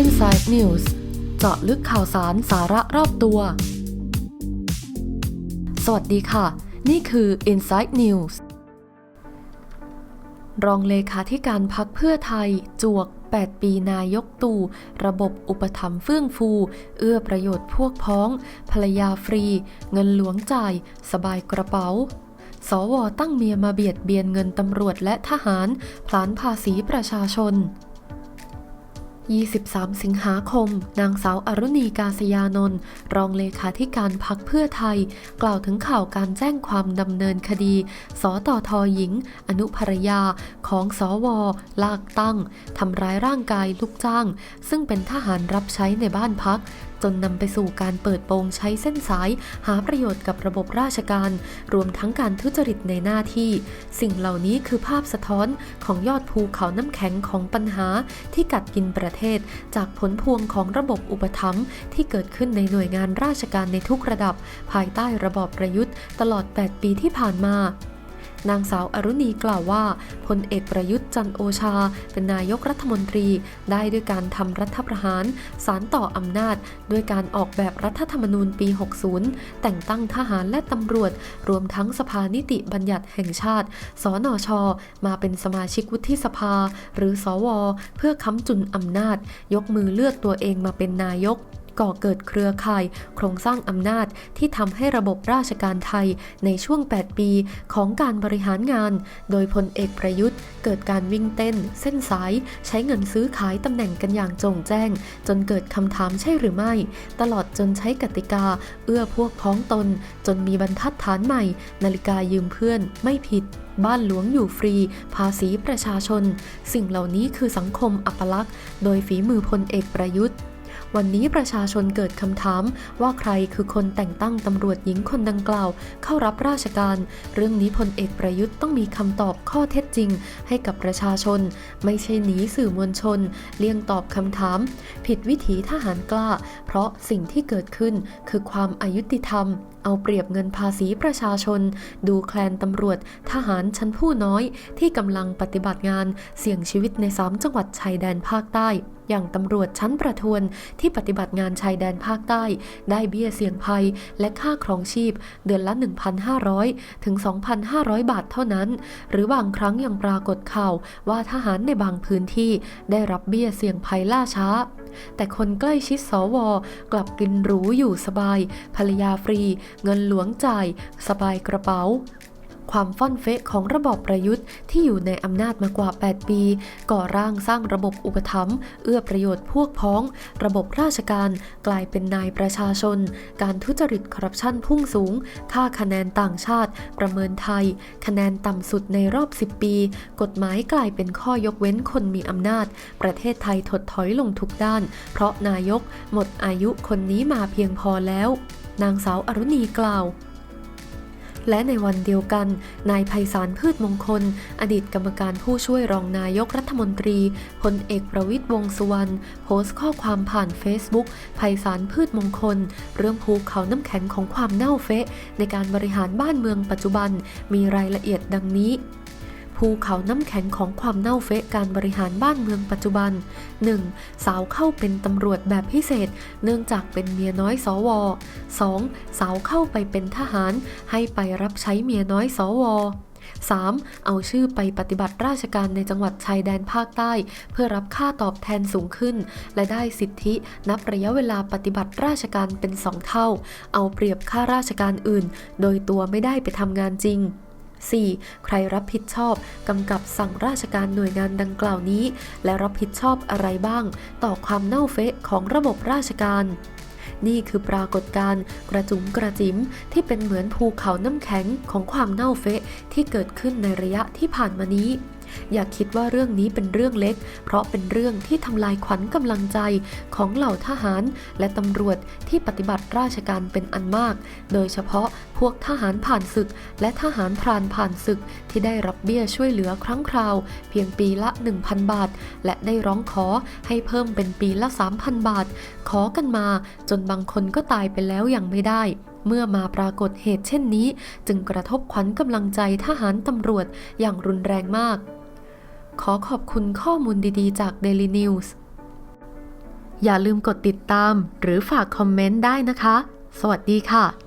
Inside News เจาะลึกข่าวสารสาระรอบตัว สวัสดีค่ะ นี่คือ Inside News รองเลขาธิการพักเพื่อไทยจวก 8 ปีนายกตู่ ระบบอุปถัมภ์เฟื่องฟู เอื้อประโยชน์พวกพ้อง ภรรยาฟรี เงินหลวงจ่าย สบายกระเป๋า สวตั้งเมียมาเบียดเบียนเงินตำรวจและทหารผลานภาษีประชาชน 23 สิงหาคม นางสาวอรุณีกาศยานนท์รองเลขาธิการพักเพื่อไทย กล่าวถึงข่าวการแจ้งความดำเนินคดี สตทหญิง อนุภรยา ของสวลากตั้งทำร้ายร่างกายลูกจ้าง ซึ่งเป็นทหารรับใช้ในบ้านพักจนนำไปสู่การเปิดโปงใช้เส้นสาย หาประโยชน์กับระบบราชการ รวมทั้งการทุจริตในหน้าที่ สิ่งเหล่านี้คือภาพสะท้อนของยอดภูเขาน้ำแข็งของปัญหาที่กัดกินประเทศ จากผลพวงของระบบอุปถัมภ์ที่เกิดขึ้นในหน่วยงานราชการในทุกระดับ ภายใต้ระบอบประยุทธ์ ตลอด 8 ปีที่ผ่านมา นางสาวอรุณีกล่าวว่าพลเอกประยุทธ์จันโอชา เป็นนายกรัฐมนตรี ได้ด้วยการทำรัฐประหาร สารต่ออำนาจ ด้วยการออกแบบรัฐธรรมนูญปี 60 แต่งตั้งทหารและตำรวจ รวมทั้งสภานิติบัญญัติแห่งชาติ สนช มาเป็นสมาชิกวุฒิสภา หรือสว เพื่อค้ำจุนอำนาจ ยกมือเลือกตัวเองมาเป็นนายก ก่อเกิดเครือข่าย โครงสร้างอำนาจที่ทำให้ระบบราชการไทยในช่วง 8 ปีของการบริหารงาน โดยพลเอกประยุทธ์ เกิดการวิ่งเต้น เส้นสาย ใช้เงินซื้อขายตำแหน่งกันอย่างจงแจ้ง จนเกิดคำถามใช่หรือไม่ ตลอดจนใช้กติกา เอื้อพวกพ้องตน จนมีบรรทัดฐานใหม่ นาฬิกายืมเพื่อนไม่ผิดบ้านหลวงอยู่ฟรี ภาษีประชาชน สิ่งเหล่านี้คือสังคมอัปลักษณ์ โดยฝีมือพลเอกประยุทธ์ วันนี้ประชาชนเกิดคำถาม ว่าใครคือคนแต่งตั้งตำรวจหญิงคนดังกล่าว เข้ารับราชการ เรื่องนี้พลเอกประยุทธ์ต้องมีคำตอบข้อเท็จจริง ให้กับประชาชน ไม่ใช่หนีสื่อมวลชน เลี่ยงตอบคำถาม ผิดวิถีทหารกล้า เพราะสิ่งที่เกิดขึ้นคือความอายุติธรรม เอาเปรียบเงินภาษีประชาชน ดูแคลนตำรวจ ทหารชั้นผู้น้อย ที่กำลังปฏิบัติงานเสี่ยงชีวิตใน 3 จังหวัดชายแดนภาคใต้อย่างตำรวจชั้นประทวนที่ปฏิบัติงานชายแดนภาคใต้ ได้เบี้ยเสี่ยงภัยและค่าครองชีพ เดือนละ 1,500 ถึง 2,500 บาทเท่านั้น หรือบางครั้งยังปรากฏข่าวว่าทหารในบางพื้นที่ได้รับเบี้ยเสี่ยงภัยล่าช้า แต่คนใกล้ชิดสวกลับกินหรูอยู่สบาย ภรรยาฟรี เงินหลวงจ่าย สบายกระเป๋า ความฟ่อนเฟะของระบอบประยุทธ์ที่อยู่ในอำนาจมากว่า 8 ปี ก่อร่างสร้างระบบอุปถัมภ์เอื้อประโยชน์พวกพ้อง ระบบราชการกลายเป็นนายประชาชน การทุจริตคอร์รัปชันพุ่งสูง ค่าคะแนนต่างชาติ ประเมินไทย คะแนนต่ำสุดในรอบ 10 ปี กฎหมายกลายเป็นข้อยกเว้นคนมีอำนาจ ประเทศไทยถดถอยลงทุกด้าน เพราะนายกหมดอายุคนนี้มาเพียงพอแล้ว นางสาวอรุณีกล่าว และในวันเดียวกัน นายไพศาลพืชมงคล อดีตกรรมการผู้ช่วยรองนายกรัฐมนตรีพลเอกประวิทย์วงสุวรรณโพสต์ข้อความผ่านเฟซบุ๊กไพศาลพืชมงคล เรื่องภูเขาน้ำแข็งของความเน่าเฟะ ในการบริหารบ้านเมืองปัจจุบันมีรายละเอียดดังนี้ ภูเขาน้ำแข็งของความเน่าเฟะการบริหารบ้านเมืองปัจจุบัน 1. สาวเข้าเป็นตำรวจแบบพิเศษ เนื่องจากเป็นเมียน้อยสว 2. สาวเข้าไปเป็นทหารให้ไปรับใช้เมียน้อยสว 3. เอาชื่อไปปฏิบัติราชการในจังหวัดชายแดนภาคใต้ เพื่อรับค่าตอบแทนสูงขึ้น และได้สิทธินับระยะเวลาปฏิบัติราชการเป็นสองเท่า เอาเปรียบข้าราชการอื่น โดยตัวไม่ได้ไปทำงานจริง 4. ใครรับผิดชอบกำกับสั่งราชการหน่วยงานดังกล่าวนี้ และรับผิดชอบอะไรบ้าง ต่อความเน่าเฟะของระบบราชการ นี่คือปรากฏการณ์กระจุมกระจิ๋มที่เป็นเหมือนภูเขาน้ำแข็งของความเน่าเฟะที่เกิดขึ้นในระยะที่ผ่านมานี้ อย่าคิดว่าเรื่องนี้เป็นเรื่องเล็ก เพราะเป็นเรื่องที่ทำลายขวัญกำลังใจของเหล่าทหาร และตำรวจที่ปฏิบัติราชการเป็นอันมาก โดยเฉพาะพวกทหารผ่านศึก และทหารพรานผ่านศึกที่ได้รับเบี้ยช่วยเหลือครั้งคราว เพียงปีละ 1,000 บาท และได้ร้องขอให้เพิ่มเป็นปีละ 3,000 บาท ขอกันมาจนบางคนก็ตายไปแล้วอยังไม่ได้เมื่อมาปรากฏเหตุเช่นนี้ จึงกระทบขวัญกำลังใจทหารตำรวจอย่างรุนแรงมาก ขอขอบคุณข้อมูลดีๆ จาก Daily News อย่าลืมกดติดตามหรือฝากคอมเมนต์ได้นะคะ สวัสดีค่ะ